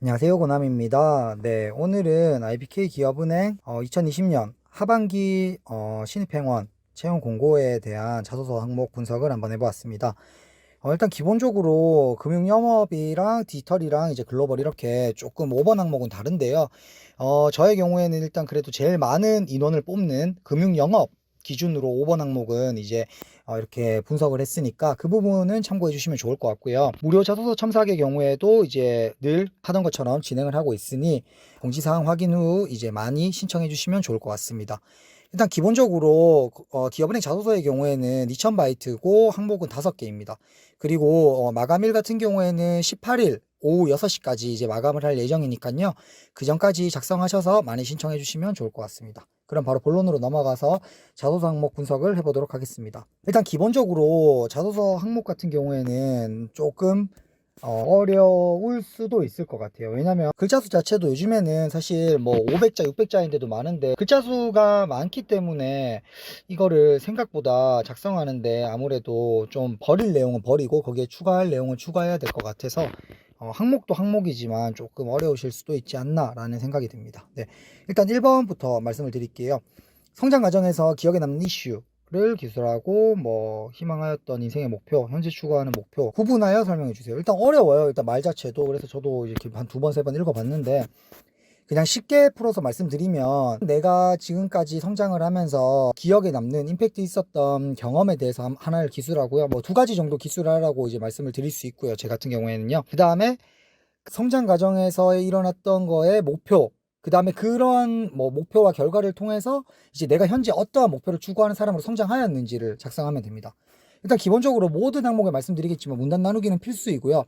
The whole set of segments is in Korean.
안녕하세요 고남입니다. 네 오늘은 IBK 기업은행 어, 2020년 하반기 어, 신입행원 채용 공고에 대한 자소서 항목 분석을 한번 해보았습니다. 어, 일단 기본적으로 금융영업이랑 디지털이랑 이제 글로벌 이렇게 조금 5번 항목은 다른데요. 어, 저의 경우에는 일단 그래도 제일 많은 인원을 뽑는 금융영업 기준으로 5번 항목은 이제 어, 이렇게 분석을 했으니까 그 부분은 참고해 주시면 좋을 것 같고요. 무료 자소서 첨삭의 경우에도 이제 늘 하던 것처럼 진행을 하고 있으니 공지사항 확인 후 이제 많이 신청해 주시면 좋을 것 같습니다. 일단 기본적으로 어, 기업은행 자소서의 경우에는 2000바이트고 항목은 5개입니다. 그리고 어, 마감일 같은 경우에는 18일 오후 6시까지 이제 마감을 할 예정이니까요. 그 전까지 작성하셔서 많이 신청해 주시면 좋을 것 같습니다. 그럼 바로 본론으로 넘어가서 자소서 항목 분석을 해보도록 하겠습니다. 일단 기본적으로 자소서 항목 같은 경우에는 조금 어, 려울 수도 있을 것 같아요. 왜냐면 글자 수 자체도 요즘에는 사실 뭐 500자, 600자인데도 많은데 글자 수가 많기 때문에 이거를 생각보다 작성하는데 아무래도 좀 버릴 내용은 버리고 거기에 추가할 내용은 추가해야 될 것 같아서 어, 항목도 항목이지만 조금 어려우실 수도 있지 않나라는 생각이 듭니다. 네. 일단 1번부터 말씀을 드릴게요. 성장 과정에서 기억에 남는 이슈 를 기술하고 뭐 희망하였던 인생의 목표, 현재 추구하는 목표 구분하여 설명해 주세요. 일단 어려워요. 일단 말 자체도 그래서 저도 이렇게 한 두 번 세 번 읽어봤는데 그냥 쉽게 풀어서 말씀드리면 내가 지금까지 성장을 하면서 기억에 남는 임팩트 있었던 경험에 대해서 한- 하나를 기술하고요. 뭐 두 가지 정도 기술하라고 이제 말씀을 드릴 수 있고요. 제 같은 경우에는요. 그 다음에 성장 과정에서 일어났던 거에 목표, 그 다음에 그런 뭐 목표와 결과를 통해서 이제 내가 현재 어떠한 목표를 추구하는 사람으로 성장하였는지를 작성하면 됩니다. 일단 기본적으로 모든 항목에 말씀드리겠지만 문단 나누기는 필수이고요.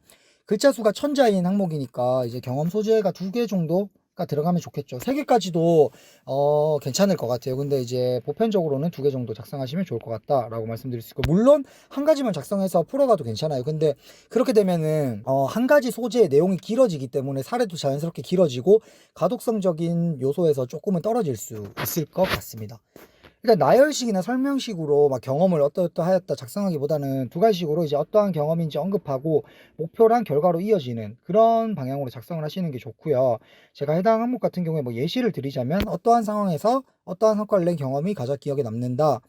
글자 수가 천자인 항목이니까 이제 경험 소재가 두 개 정도 가 들어가면 좋겠죠. 세 개까지도 어 괜찮을 것 같아요. 근데 이제 보편적으로는 두개 정도 작성하시면 좋을 것 같다라고 말씀드릴 수 있고 물론 한 가지만 작성해서 풀어가도 괜찮아요. 근데 그렇게 되면은 어, 한 가지 소재의 내용이 길어지기 때문에 사례도 자연스럽게 길어지고 가독성적인 요소에서 조금은 떨어질 수 있을 것 같습니다. 일단 나열식이나 설명식으로 막 경험을 어떠어떠하였다 작성하기보다는 두 가지식으로 이제 어떠한 경험인지 언급하고 목표랑 결과로 이어지는 그런 방향으로 작성을 하시는 게 좋고요. 제가 해당 항목 같은 경우에 뭐 예시를 드리자면 어떠한 상황에서 어떠한 성과를 낸 경험이 가장 기억에 남는다.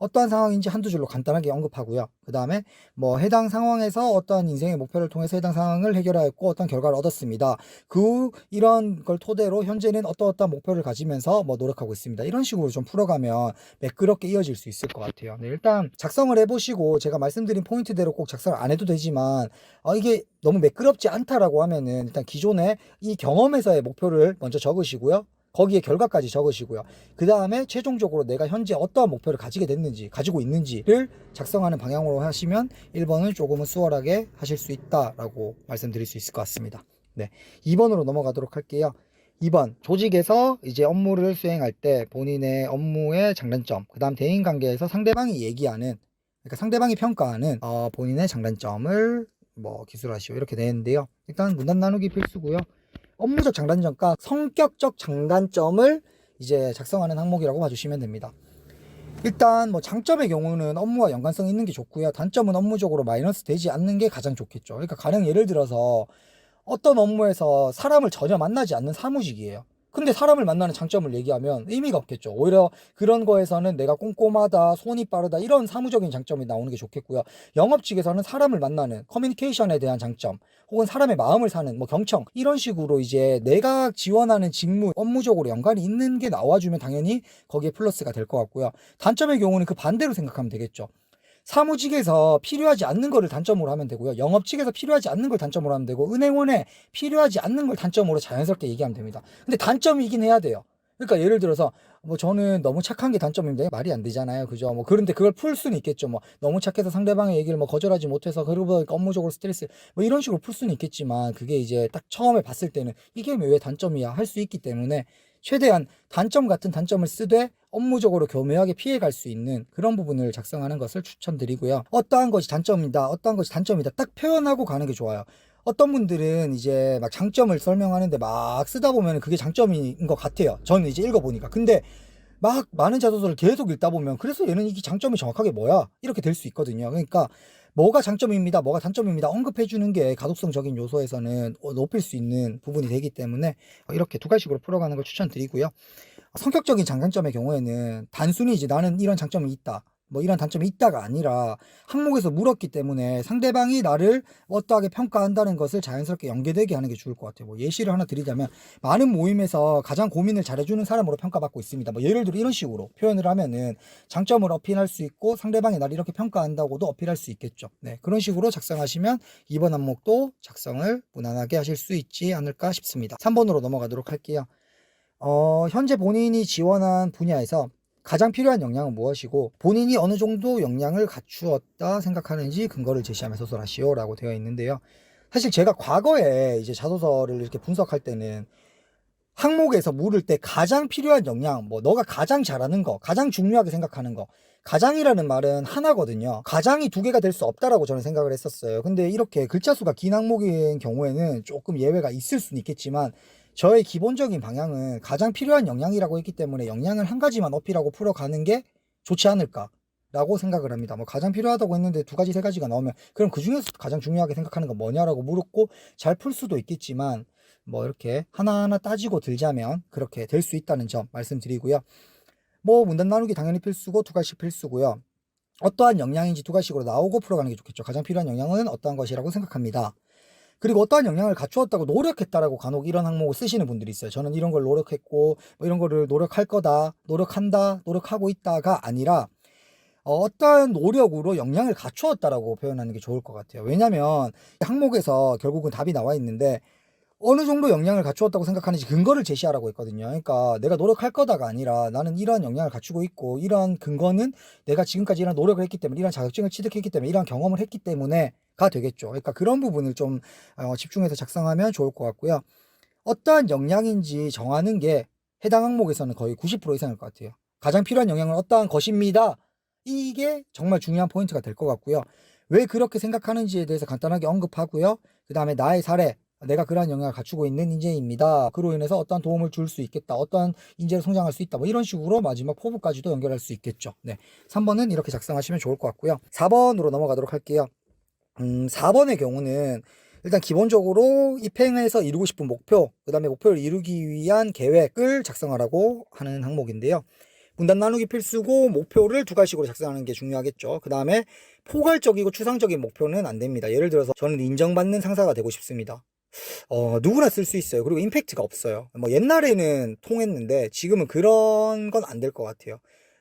어떠한 상황인지 한두 줄로 간단하게 언급하고요. 그 다음에 뭐 해당 상황에서 어떠한 인생의 목표를 통해서 해당 상황을 해결하였고 어떤 결과를 얻었습니다. 그 이런 걸 토대로 현재는 어떠어떠한 목표를 가지면서 뭐 노력하고 있습니다. 이런 식으로 좀 풀어가면 매끄럽게 이어질 수 있을 것 같아요. 네, 일단 작성을 해보시고 제가 말씀드린 포인트대로 꼭 작성을 안 해도 되지만 어, 이게 너무 매끄럽지 않다라고 하면은 일단 기존에 이 경험에서의 목표를 먼저 적으시고요. 거기에 결과까지 적으시고요. 그 다음에 최종적으로 내가 현재 어떠한 목표를 가지게 됐는지, 가지고 있는지를 작성하는 방향으로 하시면 1번을 조금은 수월하게 하실 수 있다라고 말씀드릴 수 있을 것 같습니다. 네. 2번으로 넘어가도록 할게요. 2번 조직에서 이제 업무를 수행할 때 본인의 업무의 장단점, 그 다음 대인 관계에서 상대방이 얘기하는, 그러니까 상대방이 평가하는 어, 본인의 장단점을 뭐 기술하시오 이렇게 되는데요. 일단 문단 나누기 필수고요. 업무적 장단점과 성격적 장단점을 이제 작성하는 항목이라고 봐주시면 됩니다. 일단 뭐 장점의 경우는 업무와 연관성 있는 게 좋고요. 단점은 업무적으로 마이너스 되지 않는 게 가장 좋겠죠. 그러니까 가령 예를 들어서 어떤 업무에서 사람을 전혀 만나지 않는 사무직이에요. 근데 사람을 만나는 장점을 얘기하면 의미가 없겠죠. 오히려 그런 거에서는 내가 꼼꼼하다, 손이 빠르다 이런 사무적인 장점이 나오는 게 좋겠고요. 영업직에서는 사람을 만나는 커뮤니케이션에 대한 장점, 혹은 사람의 마음을 사는 뭐 경청 이런 식으로 이제 내가 지원하는 직무 업무적으로 연관이 있는 게 나와주면 당연히 거기에 플러스가 될 것 같고요. 단점의 경우는 그 반대로 생각하면 되겠죠. 사무직에서 필요하지 않는 거를 단점으로 하면 되고요. 영업직에서 필요하지 않는 걸 단점으로 하면 되고 은행원에 필요하지 않는 걸 단점으로 자연스럽게 얘기하면 됩니다. 근데 단점이긴 해야 돼요. 그러니까 예를 들어서 뭐 저는 너무 착한 게 단점인데 말이 안 되잖아요. 그죠? 뭐 그런데 그걸 풀 수는 있겠죠. 뭐 너무 착해서 상대방의 얘기를 뭐 거절하지 못해서 그러고 업무적으로 스트레스 뭐 이런 식으로 풀 수는 있겠지만 그게 이제 딱 처음에 봤을 때는 이게 왜 단점이야 할 수 있기 때문에 최대한 단점 같은 단점을 쓰되 업무적으로 교묘하게 피해갈 수 있는 그런 부분을 작성하는 것을 추천드리고요. 어떠한 것이 단점이다, 어떠한 것이 단점이다 딱 표현하고 가는 게 좋아요. 어떤 분들은 이제 막 장점을 설명하는데 막 쓰다 보면 그게 장점인 것 같아요. 저는 이제 읽어보니까. 근데 막 많은 자소서를 계속 읽다 보면 그래서 얘는 이게 장점이 정확하게 뭐야? 이렇게 될 수 있거든요. 그러니까 뭐가 장점입니다, 뭐가 단점입니다 언급해 주는 게 가독성적인 요소에서는 어, 높일 수 있는 부분이 되기 때문에 어, 이렇게 두 가지식으로 풀어가는 걸 추천드리고요. 성격적인 장단점의 경우에는 단순히 이제 나는 이런 장점이 있다. 뭐 이런 단점이 있다가 아니라 항목에서 물었기 때문에 상대방이 나를 어떠하게 평가한다는 것을 자연스럽게 연계되게 하는 게 좋을 것 같아요. 뭐 예시를 하나 드리자면 많은 모임에서 가장 고민을 잘해주는 사람으로 평가받고 있습니다. 뭐 예를 들어 이런 식으로 표현을 하면은 장점을 어필할 수 있고 상대방이 나를 이렇게 평가한다고도 어필할 수 있겠죠. 네, 그런 식으로 작성하시면 이번 항목도 작성을 무난하게 하실 수 있지 않을까 싶습니다. 3번으로 넘어가도록 할게요. 어, 현재 본인이 지원한 분야에서 가장 필요한 역량은 무엇이고 본인이 어느 정도 역량을 갖추었다 생각하는지 근거를 제시하며 소설하시오라고 되어 있는데요. 사실 제가 과거에 이제 자소서를 이렇게 분석할 때는 항목에서 물을 때 가장 필요한 역량, 뭐 너가 가장 잘하는 거, 가장 중요하게 생각하는 거, 가장이라는 말은 하나거든요. 가장이 두 개가 될 수 없다라고 저는 생각을 했었어요. 근데 이렇게 글자 수가 긴 항목인 경우에는 조금 예외가 있을 수는 있겠지만 저의 기본적인 방향은 가장 필요한 역량이라고 했기 때문에 역량을 한 가지만 어필하고 풀어가는 게 좋지 않을까라고 생각을 합니다. 뭐 가장 필요하다고 했는데 두 가지 세 가지가 나오면 그럼 그 중에서 가장 중요하게 생각하는 건 뭐냐라고 물었고 잘 풀 수도 있겠지만 뭐 이렇게 하나하나 따지고 들자면 그렇게 될 수 있다는 점 말씀드리고요. 뭐 문단 나누기 당연히 필수고 두 가지 필수고요. 어떠한 역량인지 두 가지식으로 나오고 풀어가는 게 좋겠죠. 가장 필요한 역량은 어떠한 것이라고 생각합니다. 그리고 어떠한 역량을 갖추었다고 노력했다라고 간혹 이런 항목을 쓰시는 분들이 있어요. 저는 이런 걸 노력했고 뭐 이런 거를 노력할 거다, 노력한다, 노력하고 있다가 아니라 어, 어떠한 노력으로 역량을 갖추었다라고 표현하는 게 좋을 것 같아요. 왜냐하면 항목에서 결국은 답이 나와 있는데 어느 정도 역량을 갖추었다고 생각하는지 근거를 제시하라고 했거든요. 그러니까 내가 노력할 거다가 아니라 나는 이러한 역량을 갖추고 있고 이러한 근거는 내가 지금까지 이런 노력을 했기 때문에 이런 자격증을 취득했기 때문에 이런 경험을 했기 때문에가 되겠죠. 그러니까 그런 부분을 좀 어, 집중해서 작성하면 좋을 것 같고요. 어떠한 역량인지 정하는 게 해당 항목에서는 거의 90% 이상일 것 같아요. 가장 필요한 역량은 어떠한 것입니다. 이게 정말 중요한 포인트가 될 것 같고요. 왜 그렇게 생각하는지에 대해서 간단하게 언급하고요. 그 다음에 나의 사례, 내가 그러한 영향을 갖추고 있는 인재입니다. 그로 인해서 어떠한 도움을 줄 수 있겠다. 어떠한 인재로 성장할 수 있다. 뭐 이런 식으로 마지막 포부까지도 연결할 수 있겠죠. 네. 3번은 이렇게 작성하시면 좋을 것 같고요. 4번으로 넘어가도록 할게요. 음, 4번의 경우는 일단 기본적으로 입행해서 이루고 싶은 목표, 그 다음에 목표를 이루기 위한 계획을 작성하라고 하는 항목인데요. 문단 나누기 필수고 목표를 두 가지식으로 작성하는 게 중요하겠죠. 그 다음에 포괄적이고 추상적인 목표는 안 됩니다. 예를 들어서 저는 인정받는 상사가 되고 싶습니다. 어, 누구나 쓸 수 있어요. 그리고 임팩트가 없어요. 뭐 옛날에는 통했는데 지금은 그런 건 안 될 것 같아요.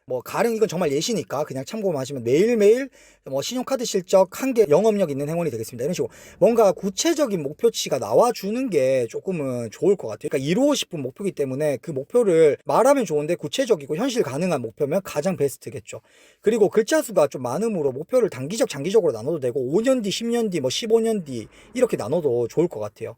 뭐 가령 이건 정말 예시니까 그냥 참고만 하시면 매일매일 뭐 신용카드 실적 한 개 영업력 있는 행운이 되겠습니다. 이런 식으로 뭔가 구체적인 목표치가 나와주는 게 조금은 좋을 것 같아요. 그러니까 이루고 싶은 목표이기 때문에 그 목표를 말하면 좋은데 구체적이고 현실 가능한 목표면 가장 베스트겠죠. 그리고 글자 수가 좀 많음으로 목표를 단기적, 장기적으로 나눠도 되고 5년 뒤, 10년 뒤, 뭐 15년 뒤 이렇게 나눠도 좋을 것 같아요.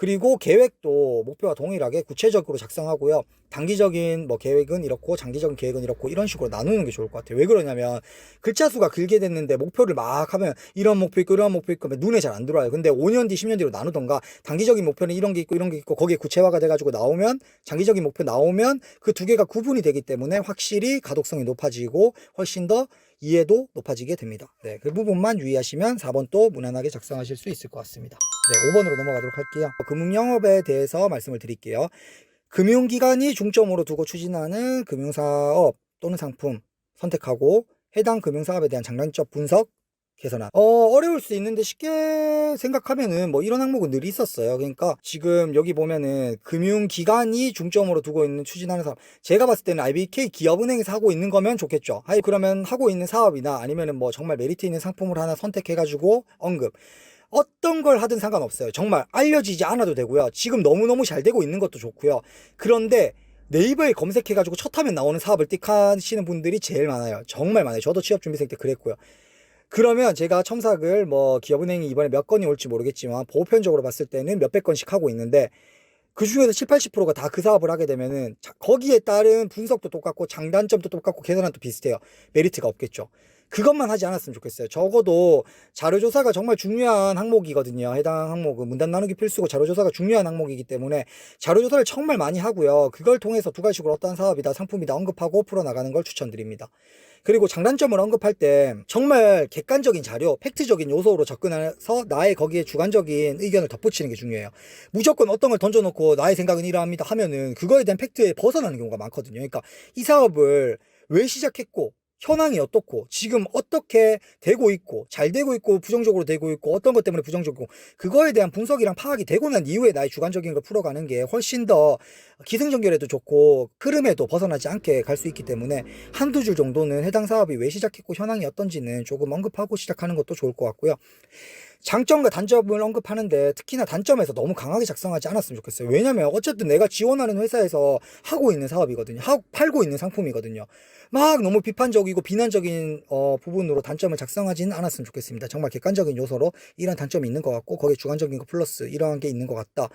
그리고 계획도 목표와 동일하게 구체적으로 작성하고요. 단기적인 뭐 계획은 이렇고 장기적인 계획은 이렇고 이런 식으로 나누는 게 좋을 것 같아요. 왜 그러냐면 글자 수가 길게 됐는데 목표를 막 하면 이런 목표 있고 이런 목표 있고 눈에 잘 안 들어와요. 근데 5년 뒤, 10년 뒤로 나누던가 단기적인 목표는 이런 게 있고 이런 게 있고 거기에 구체화가 돼가지고 나오면 장기적인 목표 나오면 그 두 개가 구분이 되기 때문에 확실히 가독성이 높아지고 훨씬 더 이해도 높아지게 됩니다. 네, 그 부분만 유의하시면 4번 또 무난하게 작성하실 수 있을 것 같습니다. 네, 5번으로 넘어가도록 할게요. 금융영업에 대해서 말씀을 드릴게요. 금융기관이 중점으로 두고 추진하는 금융사업 또는 상품 선택하고 해당 금융사업에 대한 장단점 분석 개선한. 어, 어려울 수 있는데 쉽게 생각하면은 뭐 이런 항목은 늘 있었어요. 그러니까 지금 여기 보면은 금융기관이 중점으로 두고 있는 추진하는 사업. 제가 봤을 때는 IBK 기업은행에서 하고 있는 거면 좋겠죠. 아니, 그러면 하고 있는 사업이나 아니면은 뭐 정말 메리트 있는 상품을 하나 선택해 가지고 언급. 어떤 걸 하든 상관없어요. 정말 알려지지 않아도 되고요. 지금 너무너무 잘 되고 있는 것도 좋고요. 그런데 네이버에 검색해가지고 첫 화면 나오는 사업을 띡 하시는 분들이 제일 많아요. 정말 많아요. 저도 취업준비생 때 그랬고요. 그러면 제가 첨삭을 뭐 기업은행이 이번에 몇 건이 올지 모르겠지만 보편적으로 봤을 때는 몇백 건씩 하고 있는데 그 중에서 7, 80%가 다 그 사업을 하게 되면은 자- 거기에 따른 분석도 똑같고 장단점도 똑같고 계산안도 비슷해요. 메리트가 없겠죠. 그것만 하지 않았으면 좋겠어요. 적어도 자료조사가 정말 중요한 항목이거든요. 해당 항목은 문단 나누기 필수고 자료조사가 중요한 항목이기 때문에 자료조사를 정말 많이 하고요. 그걸 통해서 두 가지식으로 어떠한 사업이다, 상품이다 언급하고 풀어나가는 걸 추천드립니다. 그리고 장단점을 언급할 때 정말 객관적인 자료, 팩트적인 요소로 접근해서 나의 거기에 주관적인 의견을 덧붙이는 게 중요해요. 무조건 어떤 걸 던져놓고 나의 생각은 이러합니다 하면은 그거에 대한 팩트에 벗어나는 경우가 많거든요. 그러니까 이 사업을 왜 시작했고 현황이 어떻고 지금 어떻게 되고 있고 잘 되고 있고 부정적으로 되고 있고 어떤 것 때문에 부정적이고 그거에 대한 분석이랑 파악이 되고 난 이후에 나의 주관적인 걸 풀어가는 게 훨씬 더 기승전결에도 좋고 흐름에도 벗어나지 않게 갈 수 있기 때문에 한두 줄 정도는 해당 사업이 왜 시작했고 현황이 어떤지는 조금 언급하고 시작하는 것도 좋을 것 같고요. 장점과 단점을 언급하는데 특히나 단점에서 너무 강하게 작성하지 않았으면 좋겠어요. 왜냐면 어쨌든 내가 지원하는 회사에서 하고 있는 사업이거든요. 하고 팔고 있는 상품이거든요. 막 너무 비판적이고 비난적인 어, 부분으로 단점을 작성하지는 않았으면 좋겠습니다. 정말 객관적인 요소로 이런 단점이 있는 것 같고 거기에 주관적인 거 플러스 이러한 게 있는 것 같다.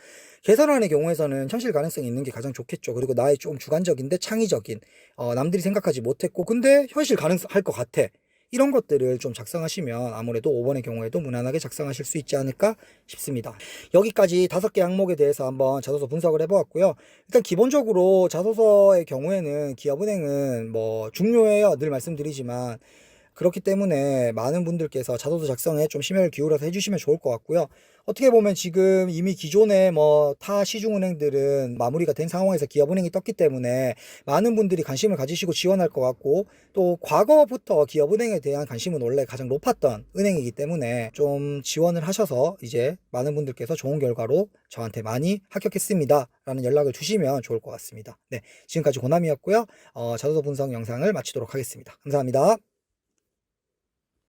개선안의 경우에서는 현실 가능성이 있는 게 가장 좋겠죠. 그리고 나의 좀 주관적인데 창의적인 어, 남들이 생각하지 못했고 근데 현실 가능할 것 같아. 이런 것들을 좀 작성하시면 아무래도 5번의 경우에도 무난하게 작성하실 수 있지 않을까 싶습니다. 여기까지 다섯 개 항목에 대해서 한번 자소서 분석을 해보았고요. 일단 기본적으로 자소서의 경우에는 기업은행은 뭐 중요해요. 늘 말씀드리지만 그렇기 때문에 많은 분들께서 자소서 작성에 좀 심혈을 기울여서 해주시면 좋을 것 같고요. 어떻게 보면 지금 이미 기존의 뭐 타 시중은행들은 마무리가 된 상황에서 기업은행이 떴기 때문에 많은 분들이 관심을 가지시고 지원할 것 같고 또 과거부터 기업은행에 대한 관심은 원래 가장 높았던 은행이기 때문에 좀 지원을 하셔서 이제 많은 분들께서 좋은 결과로 저한테 많이 합격했습니다. 라는 연락을 주시면 좋을 것 같습니다. 네. 지금까지 고남이었고요. 어, 자소서 분석 영상을 마치도록 하겠습니다. 감사합니다.